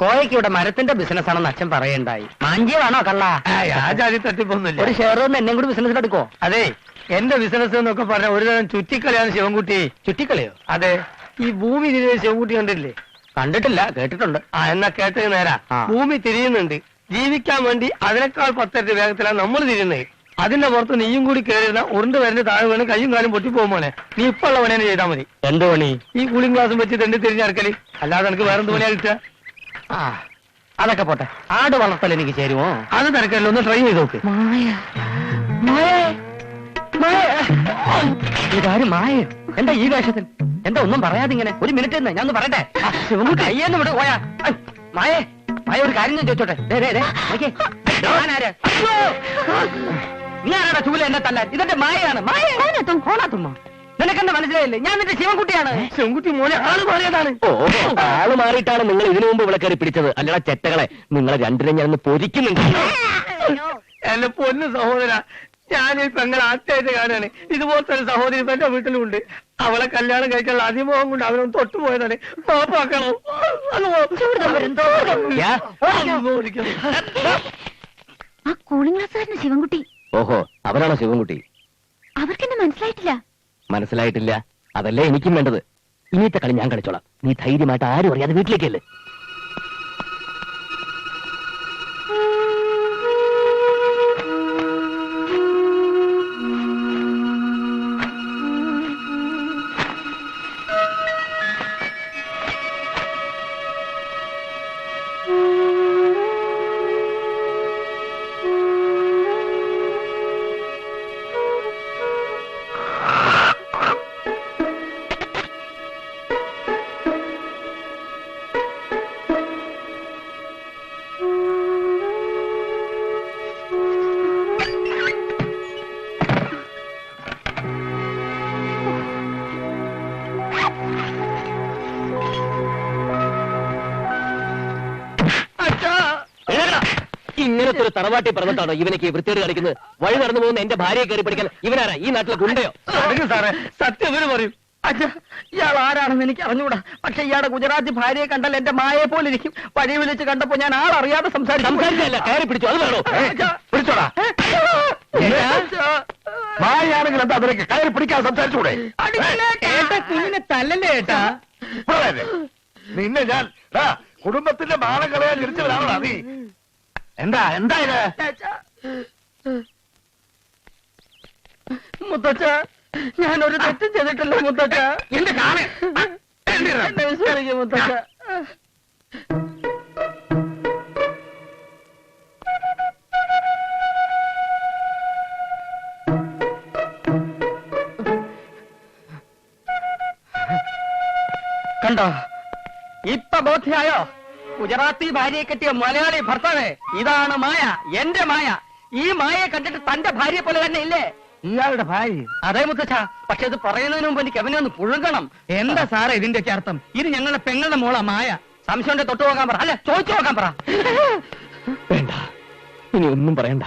കോയക്ക് ഇവിടെ മരത്തിന്റെ ബിസിനസ് ആണെന്ന് അച്ഛൻ പറയണ്ടായി. മാഞ്ചിയാണോ കള്ള? ജാതി തട്ടിപ്പൊന്നുമില്ല. ഒരു ഷെയർ എന്നെ കൂടി ബിസിനസ് എടുക്കോ അതെ എന്റെ ബിസിനസ് എന്നൊക്കെ പറഞ്ഞ ഒരു തരം ചുറ്റിക്കളിയാണ് ശിവൻകുട്ടി. ചുറ്റിക്കളിയോ? അതെ ഈ ഭൂമി തിരിയുന്ന ശിവൻകുട്ടി കണ്ടില്ലേ കണ്ടിട്ടില്ല കേട്ടിട്ടുണ്ട്. ആ എന്നാ കേട്ടത് നേരാ. ഭൂമി തിരിയുന്നുണ്ട്. ജീവിക്കാൻ വേണ്ടി അതിനേക്കാൾ പത്തരട്ടി വേഗത്തിലാണ് നമ്മൾ തിരിയുന്നത്. അതിന്റെ പുറത്ത് നീയും കൂടി കയറിയിരുന്ന ഉരുണ്ട് വരുന്ന താഴെ വീണ് കയ്യും കാലും പൊട്ടി പോകുമോനെ നീ ഇപ്പൊ ഉള്ള പണിയെ ചെയ്താൽ മതി. എന്ത് പണി? ഈ കൂളിംഗ് ഗ്ലാസും വെച്ച് തെണ്ടി തിരിഞ്ഞടക്കൽ അല്ലാതെ എനിക്ക് വേറെന്ത് പണിയാ കിട്ടുക? ആ അതൊക്കെ പോട്ടെ. ആട് വളർത്തൽ എനിക്ക് ചേരുമോ? അത് തിരക്കല്ലോ ഒന്ന് ട്രൈ ചെയ്ത് നോക്ക്. മായ. മായ മായ. ഇതാരും മായ? എന്താ ഈ വേഷത്തിൽ? എന്താ ഒന്നും പറയാതെ ഇങ്ങനെ? ഒരു മിനിറ്റ് തന്നെ ഞാൻ ഒന്ന് പറയട്ടെ? ആ, ശിവൻകുട്ടി വിട് പോയാ. ഐ, മായേ മായ ഒരു കാര്യം ഞാൻ ചോദിച്ചോട്ടെ? ദേ, ദേ, ദേ, നോക്കിയേ. ഞാനാര്? അയ്യോ! നീ ആരാടാ ചൂല എന്നെ തല്ലാൻ? ഇതെന്റെ മായയാണ് മായ. കോണാത്തുമ്മ നിനക്കെന്താ മനസ്സിലായില്ലേ? ഞാൻ നിന്റെ ശിവൻകുട്ടിയാണ്. ശിവൻകുട്ടി മോനെ ആൾ മാറിയതാണ്. ഓ ആൾ മാറിയിട്ടാണ് നിങ്ങൾ ഇതിനു മുമ്പ് ഇവിടെ കയറി പിടിച്ചത്. അല്ലടാ ചെറ്റകളെ നിങ്ങളെ രണ്ടിനെ ഞാൻ പൊരിക്കുന്നുണ്ട്. എന്റെ പൊന്നു സഹോദര ഞാൻ ഈ പെങ്ങൾ ആദ്യമായിട്ട് കാണാണ് ഇതുപോലത്തെ ഒരു സഹോദരി എന്റെ വീട്ടിലുണ്ട്. അവളെ കല്യാണം കഴിക്കാനുള്ള അതിമോഹം കൊണ്ട് അവനൊന്ന് തൊട്ടുപോയതാണ് പാപ്പാക്കണം യാ. ആ കൂളിംഗ് ഗ്ലാസ്സുകാരന് ശിവൻകുട്ടി. ഓഹോ അവനാണോ ശിവൻകുട്ടി? അവർക്കെന്നെ മനസ്സിലായിട്ടില്ല. മനസ്സിലായിട്ടില്ല. അതല്ലേ എനിക്കും വേണ്ടത്. ഇനിയത്തെ കളി ഞാൻ കളിച്ചോളാം. നീ ധൈര്യമായിട്ട് ആരും അറിയാതെ വീട്ടിലേക്കല്ലേ? തറവാട്ടി പറഞ്ഞിട്ടാണോ ഇവനക്ക് വൃത്തിയോട് കളിക്കുന്നത് വഴി നടന്നു പോകുന്ന എന്റെ ഭാര്യയെ കയറി പിടിക്കാൻ ഇവനാരാ? ഈ നാട്ടിലെ ഗുണ്ടയോ? സാറേ സത്യം ഇവർ പറയും. അച്ഛ ഇയാൾ ആരാണെന്ന് എനിക്ക് അറിഞ്ഞൂടാ. പക്ഷെ ഇയാളുടെ ഗുജറാത്തി ഭാര്യയെ കണ്ടാൽ എന്റെ മായയെ പോലെ ഇരിക്കും. വഴി വിളിച്ച് കണ്ടപ്പോ ഞാൻ ആളറിയാതെ സംസാരിച്ചു. സംസാരിച്ചല്ല കയറി പിടിച്ചു. അത് വേണോ? പിടിച്ചോടാ. മായാണെങ്കിൽ എന്താ അതിലേക്ക് കയറി പിടിക്കാൻ സംസാരിച്ചൂടെ? കുഞ്ഞിനെ തല്ലല്ലേ ഏട്ടാ? നിന്നെ ഞാൻ കുടുംബത്തിന്റെ മാളം കളയാൻ ജനിച്ചവരാണോ നീ? എന്താ എന്താ ഇത്? മുത്തച്ഛ ഞാൻ ഒരു തെറ്റും ചെയ്തിട്ടില്ല മുത്തച്ഛ. എന്റെ എന്തിനാ? എന്നെ വിശ്വസിക്കും മുത്തച്ഛ. കണ്ടോ? ഇപ്പൊ ബോധ്യായോ? ഗുജറാത്തി ഭാര്യയെ കെട്ടിയ മലയാളി ഭർത്താവേ ഇതാണ് മായ എന്റെ മായ. ഈ മായയെ കണ്ടിട്ട് തന്റെ ഭാര്യയെ പോലെ തന്നെ ഇല്ലേ? ഇയാളുടെ ഭാര്യ. അതേ മുത്തച്ഛ പക്ഷെ ഇത് പറയുന്നതിന് മുമ്പ് എനിക്ക് അവനെ ഒന്ന് പുഴുകണം എന്താ സാറേ ഇതിന്റെ അർത്ഥം? ഇത് ഞങ്ങളുടെ പെങ്ങളുടെ മോള മായ. സംശയം തൊട്ടു പോകാൻ പറ. അല്ല ചോദിച്ചു നോക്കാൻ പറ. വേണ്ട. ഇനി ഒന്നും പറയണ്ട.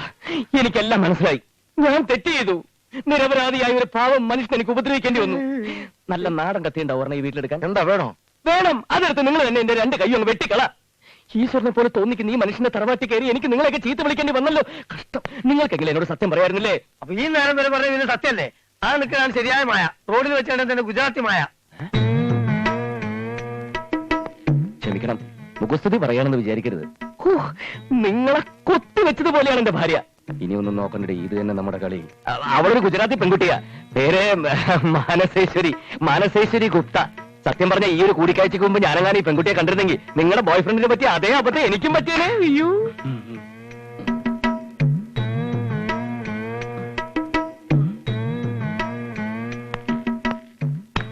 എനിക്കെല്ലാം മനസ്സിലായി. ഞാൻ തെറ്റ് ചെയ്തു. നിരപരാധിയായ ഒരു പാവം മനുഷ്യൻ എനിക്ക് ഉപദ്രവിക്കേണ്ടി വന്നു. നല്ല നാടൻ കത്തിയുണ്ടാവും ഈ വീട്ടിലെടുക്കാൻ. എന്താ വേണോ? വേണം. അതെടുത്ത് നിങ്ങൾ തന്നെ എന്റെ രണ്ട് കൈ ഒന്ന് വെട്ടിക്കള. ഈശ്വരനെ പോലെ തോന്നിക്കുന്ന ഈ മനുഷ്യന്റെ തറവാട്ടി കയറി എനിക്ക് നിങ്ങളെയൊക്കെ ചീത്ത വിളിക്കേണ്ടി വന്നല്ലോ. കഷ്ടം. നിങ്ങൾക്കെങ്കിലും എന്നോട് സത്യം പറയായിരുന്നില്ലേ അപ്പൊ ഈ നേരം വരെ പറഞ്ഞ ഇതിന് സത്യല്ലേ ആ നിൽക്കുന്നതാണ് ശരിയായ മായ. റോഡിൽ വെച്ചാണ് തന്നെ ഗുജറാത്തി മായ. ക്ഷമിക്കണം. മുഖസ്തുതി പറയാണെന്ന് വിചാരിക്കരുത്. നിങ്ങളെ കൊത്തിവെച്ചതുപോലെയാണ് എന്റെ ഭാര്യ. ഇനി ഒന്നും നോക്കണ്ടേ ഇത് തന്നെ നമ്മുടെ കളി. അവളൊരു ഗുജറാത്തി പെൺകുട്ടിയാ. പേര് മാനസേശ്വരി. മാനസേശ്വരി ഗുപ്ത. സത്യം പറഞ്ഞ ഈ ഒരു കൂടിക്കാഴ്ചക്ക് മുമ്പ് ഞാനെങ്ങാനും ഈ പെൺകുട്ടിയെ കണ്ടിരുന്നെങ്കിൽ നിങ്ങളുടെ ബോയ് ഫ്രണ്ടിനെ പറ്റി അതേ അബദ്ധം എനിക്കും പറ്റിയേ അയ്യോ.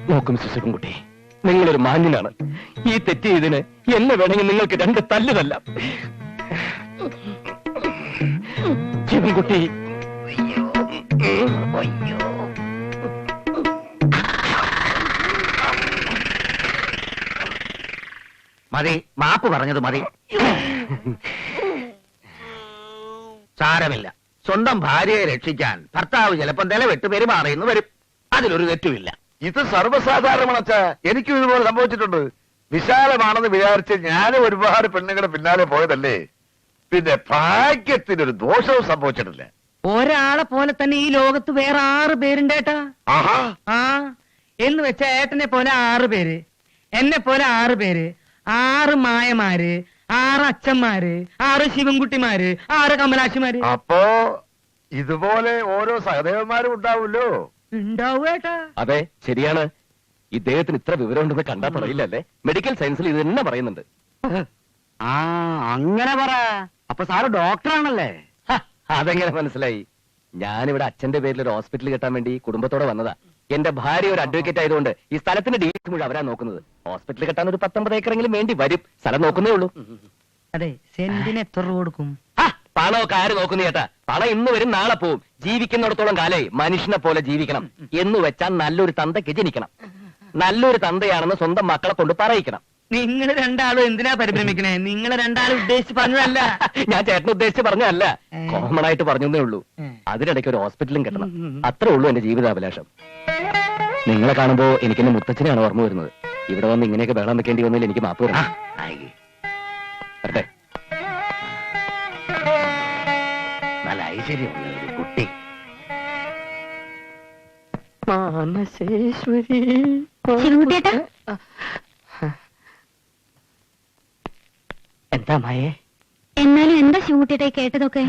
നോക്കും ശിശുക്കുട്ടി നിങ്ങളൊരു മാന്യനാണ്. ഈ തെറ്റ് ചെയ്തിന് എന്നെ വേണമെങ്കിൽ നിങ്ങൾക്ക് രണ്ട് തല്ലുതല്ല. ശിവൻകുട്ടി മതി മാപ്പ് പറഞ്ഞത് മതി. സാരമില്ല. സ്വന്തം ഭാര്യയെ രക്ഷിക്കാൻ ഭർത്താവ് ചിലപ്പം നിലവിട്ട് പെരുമാറിയെന്ന് വരും. അതിലൊരു തെറ്റുമില്ല. ഇത് സർവസാധാരണമാണ് അച്ഛാ എനിക്കും ഇതുപോലെ സംഭവിച്ചിട്ടുണ്ട്. വിശാലമാണെന്ന് വിചാരിച്ച് ഞാനും ഒരുപാട് പെണ്ണുങ്ങളുടെ പിന്നാലെ പോയതല്ലേ? പിന്നെ ഭാഗ്യത്തിനൊരു ദോഷവും സംഭവിച്ചിട്ടില്ല. ഒരാളെ പോലെ തന്നെ ഈ ലോകത്ത് വേറെ ആറ് പേരുണ്ട് ഏട്ടാ. ആഹാ. ആ എന്ന് വെച്ച ഏട്ടനെ പോലെ ആറ് പേര് എന്നെ പോലെ ആറ് പേര് ആറ് മായമാര് ആറ് അച്ഛന്മാര് ആറ് ശിവൻകുട്ടിമാര് ആറ് കമലാക്ഷിമാര്. അപ്പോ ഇതുപോലെ ഓരോ സഹദേവന്മാരും ഉണ്ടാവുമല്ലോ? ഉണ്ടാവുകേട്ടാ അതെ ശരിയാണ്. ഇദ്ദേഹത്തിന് ഇത്ര വിവരം ഉണ്ടെന്ന് കണ്ടാ പറയില്ലല്ലേ? മെഡിക്കൽ സയൻസിൽ ഇത് തന്നെ പറയുന്നുണ്ട്. ആ അങ്ങനെ പറ. അപ്പൊ സാറ് ഡോക്ടറാണല്ലേ? അതെങ്ങനെ മനസ്സിലായി? ഞാനിവിടെ അച്ഛന്റെ പേരിൽ ഒരു ഹോസ്പിറ്റൽ കെട്ടാൻ വേണ്ടി കുടുംബത്തോടെ വന്നതാ. എന്റെ ഭാര്യ ഒരു അഡ്വക്കേറ്റ് ആയതുകൊണ്ട് ഈ സ്ഥലത്തിന്റെ ഡീറ്റ് മുഴുവൻ അവരാ നോക്കുന്നത്. ഹോസ്പിറ്റലിൽ കെട്ടാൻ ഒരു പത്തൊമ്പത് ഏക്കറെങ്കിലും വേണ്ടി വരും. സ്ഥലം നോക്കുന്നേ ഉള്ളൂ. അതെ സെന്റിന് എത്ര രൂപ കൊടുക്കും? പണമൊക്കെ ആര് നോക്കുന്നു ചേട്ടാ? പണം ഇന്ന് വരും നാളെ പോവും. ജീവിക്കുന്നിടത്തോളം കാലേ മനുഷ്യനെ പോലെ ജീവിക്കണം. എന്ന് വെച്ചാൽ നല്ലൊരു തന്തയ്ക്ക് ജനിക്കണം. നല്ലൊരു തന്തയാണെന്ന് സ്വന്തം മക്കളെ കൊണ്ട് പറയിക്കണം. നിങ്ങൾ രണ്ടാളും എന്തിനാ പരിഭ്രമിക്കണേ? നിങ്ങൾ രണ്ടാളും ഉദ്ദേശിച്ച് പറഞ്ഞതല്ല. ഞാൻ ചേട്ടൻ ഉദ്ദേശിച്ച് പറഞ്ഞതല്ല. കോമൺ ആയിട്ട് പറഞ്ഞേ ഉള്ളൂ. അതിനിടയ്ക്ക് ഒരു ഹോസ്പിറ്റലും കിട്ടണം. അത്രേ ഉള്ളൂ എന്റെ ജീവിതാഭിലാഷം. നിങ്ങളെ കാണുമ്പോ എനിക്ക് എന്റെ മുത്തച്ഛനെയാണ് ഓർമ്മ വരുന്നത്. ഇവിടെ വന്ന് ഇങ്ങനെയൊക്കെ ബഹളം വെക്കേണ്ടി വന്നതിൽ എനിക്ക് മാപ്പ് വരണം വരട്ടെ. നല്ല ഐശ്വര്യമുള്ള ഒരു കുട്ടി. മാനസേശ്വരി. ശിവൻകുട്ടിയേട്ടാ എന്താ മായേ? എന്താ ശിവൻകുട്ടിയേട്ടാ ഈ കേട്ടതൊക്കെ?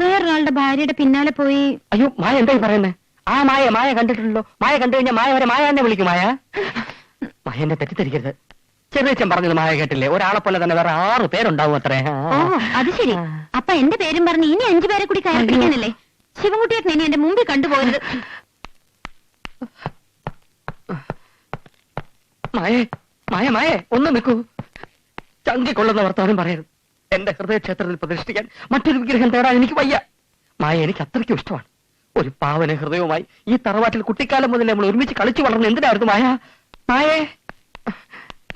വേറൊരാളുടെ ഭാര്യയുടെ പിന്നാലെ പോയി. അയ്യോ മായ എന്തായി പറയുന്നത് ആ മായ മായ കണ്ടിട്ടുണ്ടല്ലോ. മായ കണ്ടു കഴിഞ്ഞാൽ മായ വരെ മായ എന്നെ വിളിക്കും മായ. മായ എന്നെ തെറ്റിദ്ധരിക്കരുത്. ചെറിയച്ചൻ പറഞ്ഞത് മായ കേട്ടില്ലേ? ഒരാളെ പോലെ തന്നെ വേറെ ആറ് പേരുണ്ടാവും അത്രേ. ഓ അത് ശരി. അപ്പൊ എന്റെ പേരും പറഞ്ഞ് ഇനി അഞ്ചു പേരെ കൂടി കയറി പിടിക്കാനല്ലേ? ശിവൻകുട്ടിയേട്ടൻ ഇനി എന്റെ മുമ്പിൽ കണ്ടുപോകരുത്. മായേ മായ മായേ ഒന്ന് നിൽക്കൂ. ചങ്കിക്കൊള്ളുന്ന വർത്തമാനം പറയരുത്. എന്റെ ഹൃദയക്ഷേത്രത്തിൽ പ്രതിഷ്ഠിക്കാൻ മറ്റൊരു വിഗ്രഹം തേടാൻ എനിക്ക് വയ്യ. മായ എനിക്ക് അത്രയ്ക്കും ഇഷ്ടമാണ്. ഒരു പാവന ഹൃദയവുമായി ഈ തറവാട്ടിൽ കുട്ടിക്കാലം മുതൽ നമ്മൾ ഒരുമിച്ച് കളിച്ചു വളർന്ന എന്തിനായിരുന്നു മായ? മായ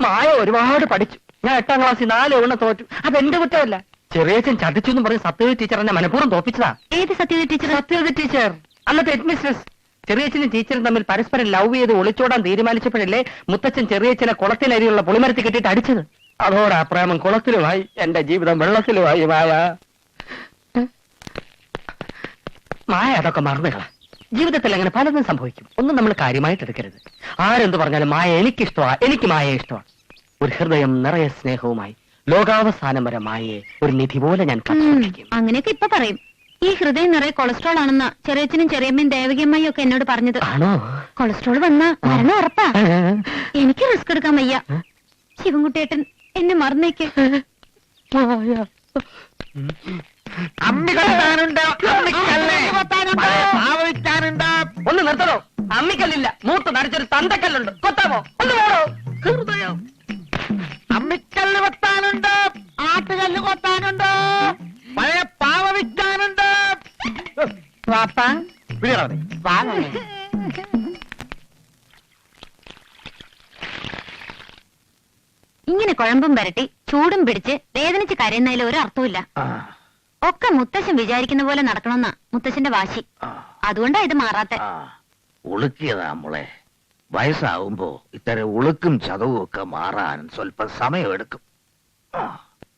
മായ ഒരുപാട് പഠിച്ചു. ഞാൻ എട്ടാം ക്ലാസ്സിൽ നാല് എണ്ണ തോറ്റു. അതെന്റെ കുറ്റമല്ല. ചെറിയച്ഛൻ ചതിച്ചു എന്ന് പറഞ്ഞ് സത്യവതി ടീച്ചർ എന്നെ മനഃപൂർവം തോപ്പിച്ചതാ. ഏത് സത്യവതി ടീച്ചർ സത്യവതി ടീച്ചർ അന്നത്തെ ഹെഡ്മിസ്ട്രസ് ചെറിയച്ഛനും ടീച്ചറും തമ്മിൽ പരസ്പരം ലവ് ചെയ്ത് ഒളിച്ചോടാൻ തീരുമാനിച്ചപ്പോഴല്ലേ മുത്തച്ഛൻ ചെറിയച്ഛനെ കുളത്തിനരിയുള്ള പുളിമരത്തിൽ കെട്ടിയിട്ട് അടിച്ചത്. അതോടാ പ്രേമം കുളത്തിലുമായി എന്റെ ജീവിതം വെള്ളത്തിലുമായി മായ. മായ അതൊക്കെ മറന്നുകള ജീവിതത്തിൽ അങ്ങനെ പലതും സംഭവിക്കും. ഒന്നും നമ്മൾ കാര്യമായിട്ട് എടുക്കരുത്. ആരെന്ത് പറഞ്ഞാലും മായ എനിക്കിഷ്ടമാ എനിക്ക് മായ ഇഷ്ടമാണ്. ഒരു ഹൃദയം നിറയെ സ്നേഹവുമായി ലോകാവസാനം വരെ മായയെ ഒരു നിധി പോലെ ഞാൻ അങ്ങനെയൊക്കെ ഇപ്പൊ പറയും. ഈ ഹൃദയം നിറയെ കൊളസ്ട്രോൾ ആണെന്ന ചെറിയച്ഛനും ചെറിയമ്മയും ദേവകിയമ്മയും ഒക്കെ എന്നോട് പറഞ്ഞത്. ആണോ? കൊളസ്ട്രോൾ വന്ന മരണം ഉറപ്പാ. എനിക്ക് റിസ്ക് എടുക്കാൻ വയ്യ. ശിവൻകുട്ടിയേട്ടൻ എന്നെ മറന്നേക്ക്. മായ ഒന്ന് നിർത്തണോ? അമ്മിക്കല്ലില്ല. മൂത്ത് നടിച്ചൊരു തന്തക്കല്ലുണ്ട്. കൊത്താമോ? ഒന്ന് വേണോ ഹൃദയം അമ്മിക്കല്ല് കൊത്താനുണ്ട്? ആട്ടുകല്ല് കൊത്താനുണ്ട്? പഴയ പാവ വിൽക്കാനുണ്ട്? വാപ്പാ വാ മോനെ. ഇങ്ങനെ കുഴമ്പും വരട്ടി ചൂടും പിടിച്ച് വേദനിച്ച് കരയുന്നതിൽ ഒരു അർത്ഥമില്ല ഒക്കെ മുത്തശ്ശൻ വിചാരിക്കുന്ന പോലെ നടക്കണമെന്നാ മുത്തശ്ശന്റെ വാശി. അതുകൊണ്ടാ ഇത് മാറാത്ത. ഉളുക്കിയതാ മോളെ. വയസ്സാവുമ്പോ ഇത്തരം ഉളുക്കും ചതവും ഒക്കെ മാറാൻ സ്വല്പം സമയമെടുക്കും.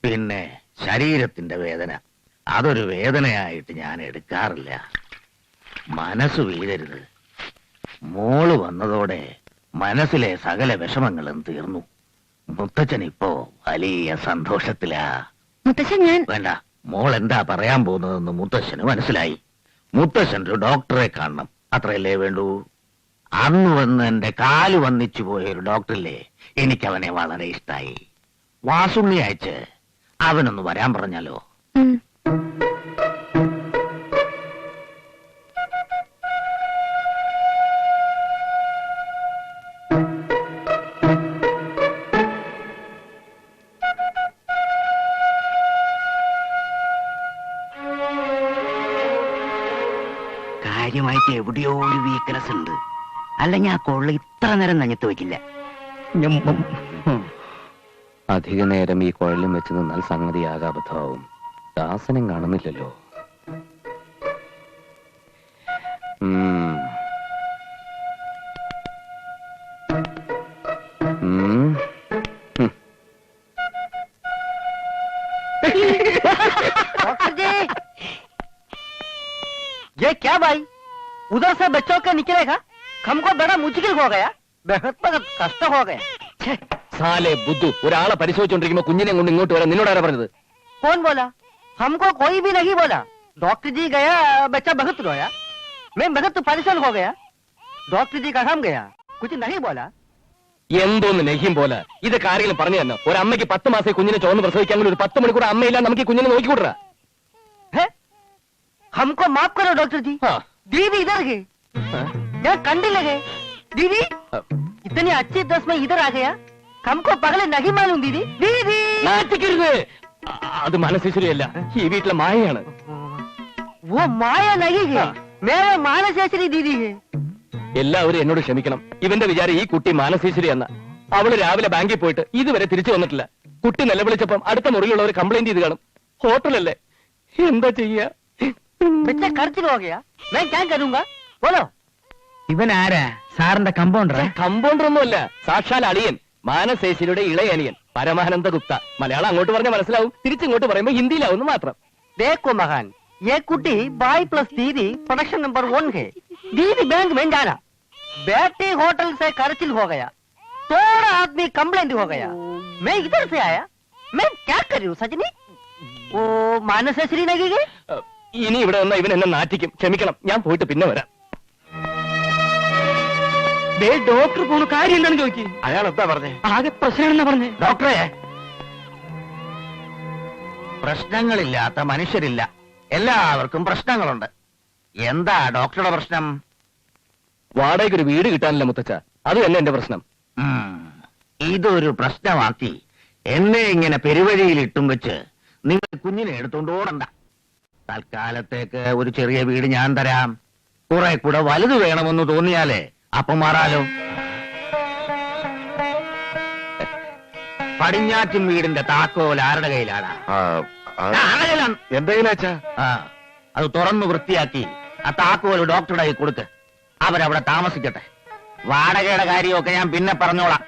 പിന്നെ ശരീരത്തിന്റെ വേദന. അതൊരു വേദനയായിട്ട് ഞാൻ എടുക്കാറില്ല. മനസ്സ് വീഴരുത്. മോൾ വന്നതോടെ മനസ്സിലെ സകല വിഷമങ്ങളും തീർന്നു. മുത്തച്ഛൻ ഇപ്പോ വലിയ സന്തോഷത്തിലാ. മുത്തശ്ശൻ ഞാൻ വേണ്ട മോൾ എന്താ പറയാൻ പോകുന്നതെന്ന് മുത്തശ്ശന് മനസ്സിലായി. മുത്തശ്ശൻ ഒരു ഡോക്ടറെ കാണണം. അത്രയല്ലേ വേണ്ടൂ? അന്ന് വന്ന് എന്റെ കാൽ വന്നിച്ചു പോയ ഒരു ഡോക്ടറില്ലേ? എനിക്ക് അവനെ വളരെ ഇഷ്ടായി. വാസുള്ളി അയച്ച് അവനൊന്ന് വരാൻ പറഞ്ഞാലോ? കാര്യമായിട്ട് എവിടെയോ ഒരു വീക്ക്നെസ് ഉണ്ട് അല്ലെങ്കിൽ ആ കൊള്ള ഇത്ര നേരം നഞ്ഞത്ത് വെക്കില്ല അധിക നേരം ഈ കുഴലും വെച്ച് നിന്നാൽ സംഗതി ആകാബദ്ധമാവും ദാസനം കാണുന്നില്ലല്ലോ ഉം. ഉം. ഉം. डॉक्टर जी ये क्या भाई उधर से बच्चों के निकलेगा हमको बड़ा मुश्किल हो गया बहुत बहुत कष्ट हो गया छे, സാലെ ബുദ്ധു ഒരാളെ പരിശോധിച്ചോണ്ടിരിക്കുമ്പോ കുഞ്ഞിനെ കൊണ്ട് ഇങ്ങോട്ട് വരാൻ നിന്നോട് ആരാ പറഞ്ഞത് कौन बोला हमको कोई भी नहीं बोला डॉक्टर जी गया बच्चा बहुत रोया मैं बहुत परेशान हो गया डॉक्टर जी कहाँ गया कुछ नहीं बोला എന്തോന്ന് നെഹിം പോലെ ഇതൊക്കെ ആരെങ്കിലും പറഞ്ഞു തന്നെ ഒരു അമ്മയ്ക്ക് പത്ത് മാസം കുഞ്ഞിനെ ചോന്ന് പ്രസവിക്കാൻ ഒരു പത്ത് മണിക്കൂർ അമ്മയില്ല നമുക്ക് ഈ കുഞ്ഞിനെ നോക്കിക്കൂടാ है हमको माफ करो डॉक्टर जी दीदी इधर है यहाँ कंडी लगे दीदी इतनी अच्छी ड्रेस में इधर आ गया हमको पगले नहीं मालूम दीदी दीदी നാറ്റിക്കരുത് അ- അത് മനസ്സിശ്വരിയല്ല ഈ വീട്ടിലെ മായയാണ് वो माया नहीं है मेरे मानसेश्वरी दीदी है എല്ലാവരും എന്നോട് ക്ഷമിക്കണം ഇവന്റെ വിചാരം ഈ കുട്ടി മാനസേശ്വരി എന്ന അവള് രാവിലെ ബാങ്കിൽ പോയിട്ട് ഇതുവരെ തിരിച്ചു വന്നിട്ടില്ല കുട്ടി നിലവിളിച്ചപ്പം അടുത്ത മുറിയിലുള്ളവർ കംപ്ലൈന്റ് ചെയ്ത് കാണും ഹോട്ടലല്ലേ എന്താ ചെയ്യാ बच्चा खर्च हो गया मैं क्या करूंगा बोलो ഇവൻ ആരാ സാറിന്റെ കമ്പൗണ്ടർ കമ്പൗണ്ടർ ഒന്നുമല്ല സാക്ഷാൽ അളിയൻ മാനസേശ്വരിയുടെ ഇളയനിയൻ പരമാനന്ദ ഗുപ്ത മലയാളം അങ്ങോട്ട് പറഞ്ഞാൽ മനസ്സിലാവും തിരിച്ചിങ്ങോട്ട് പറയുമ്പോൾ ഹിന്ദിയിലാവുന്നു മാത്രം देखो महान ये कुटी बाई प्लस दीदी प्रोडक्शन नंबर वन है दीदी बैंक में जाना बेटे होटल से खर्चिल हो गया थोड़ा आदमी कंप्लेंट हो गया मैं इधर से आया मैं क्या कर रही हूँ सजनी वो मानसेश्वरी लगी गई അഹ് ഇനി ഇവിടെ വന്ന ഇവൻ എന്നെ നാറ്റിക്കും. ക്ഷമിക്കണം. ഞാൻ പോയിട്ട് പിന്നെ വരാം. ഡോക്ടർ പോണ കാര്യം എന്താണ് ചോദിക്കും. അയാൾ എന്താ പറഞ്ഞേ? ആകെ പ്രശ്നമാണെന്നാ പറഞ്ഞേ. ഡോക്ടറെ പ്രശ്നങ്ങളില്ലാത്ത മനുഷ്യരില്ല. എല്ലാവർക്കും പ്രശ്നങ്ങളുണ്ട്. എന്താ ഡോക്ടറുടെ പ്രശ്നം? വാടകയ്ക്ക് ഒരു വീട് കിട്ടാനില്ല മുത്തച്ഛ. അത് തന്നെ എന്റെ പ്രശ്നം. ഉം, ഇതൊരു പ്രശ്നമാക്കി എന്നെ ഇങ്ങനെ പെരുവഴിയിൽ ഇട്ടും വെച്ച് നിങ്ങൾ കുഞ്ഞിനെ എടുത്തോണ്ട് ഓടണ്ട. തൽക്കാലത്തേക്ക് ഒരു ചെറിയ വീട് ഞാൻ തരാം. കുറെ കൂടെ വലുത് വേണമെന്ന് തോന്നിയാലേ അപ്പം മാറാലോ. പടിഞ്ഞാറ്റും വീടിന്റെ താക്കോൽ ആരുടെ കയ്യിലാണ്? ആരുടെ കയ്യിലാണ്? എന്തെങ്കിലും ആ അത് തുറന്നു വൃത്തിയാക്കി ആ താക്കോൽ ഡോക്ടറുടെ കയ്യിൽ കൊടുക്ക്. അവരവിടെ താമസിക്കട്ടെ. വാടകയുടെ കാര്യമൊക്കെ ഞാൻ പിന്നെ പറഞ്ഞോളാം.